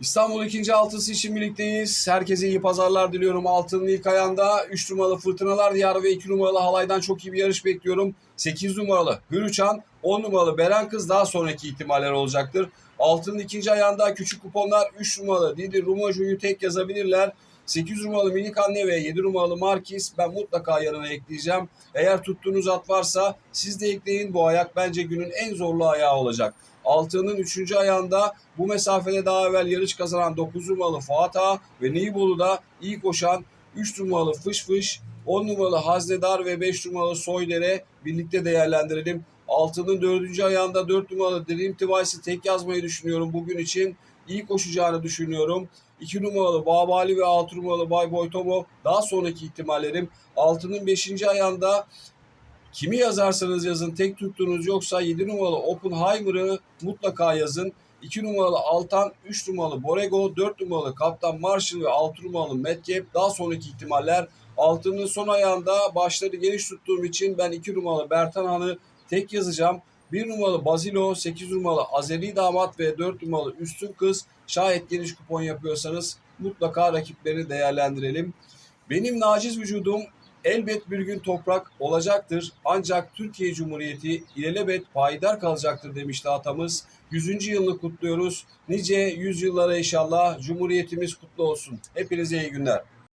İstanbul 2. altısı için birlikteyiz. Herkese iyi pazarlar diliyorum. Altının ilk ayağında 3 numaralı Fırtınalar Diyarı ve 2 numaralı Halay'dan çok iyi bir yarış bekliyorum. 8 numaralı Hürüçan, 10 numaralı Beren Kız daha sonraki ihtimaller olacaktır. Altının ikinci ayağında küçük kuponlar 3 numaralı Didi Rumoju'yu tek yazabilirler. 8 numaralı Minik Anne ve 7 numaralı Markis ben mutlaka yanına ekleyeceğim. Eğer tuttuğunuz at varsa siz de ekleyin. Bu ayak bence günün en zorlu ayağı olacak. Altının 3. ayağında bu mesafede daha evvel yarış kazanan 9 numaralı Fuat Ağa ve Nibolu'da iyi koşan 3 numaralı Fış Fış, 10 numaralı Haznedar ve 5 numaralı Soyder'e birlikte değerlendirelim. Altının 4. ayağında 4 numaralı Dream Device'i tek yazmayı düşünüyorum bugün için. İyi koşacağını düşünüyorum. 2 numaralı Babali ve 6 numaralı Bay Boytomo daha sonraki ihtimallerim. Altının 5. ayağında Kimi yazarsanız yazın tek tuttuğunuz yoksa 7 numaralı Oppenheimer'ı mutlaka yazın. 2 numaralı Altan, 3 numaralı Borego, 4 numaralı Kaptan Marshall ve 6 numaralı Metcalf daha sonraki ihtimaller. Altının son ayağında başları geniş tuttuğum için ben 2 numaralı Bertan Han'ı tek yazacağım. 1 numaralı Bazilo, 8 numaralı Azeri Damat ve 4 numaralı Üstün Kız. Şayet geniş kupon yapıyorsanız mutlaka rakipleri değerlendirelim. Benim naciz vücudum elbet bir gün toprak olacaktır. Ancak Türkiye Cumhuriyeti ilelebet payidar kalacaktır demişti atamız. 100. yılını kutluyoruz. Nice yüzyıllara inşallah Cumhuriyetimiz kutlu olsun. Hepinize iyi günler.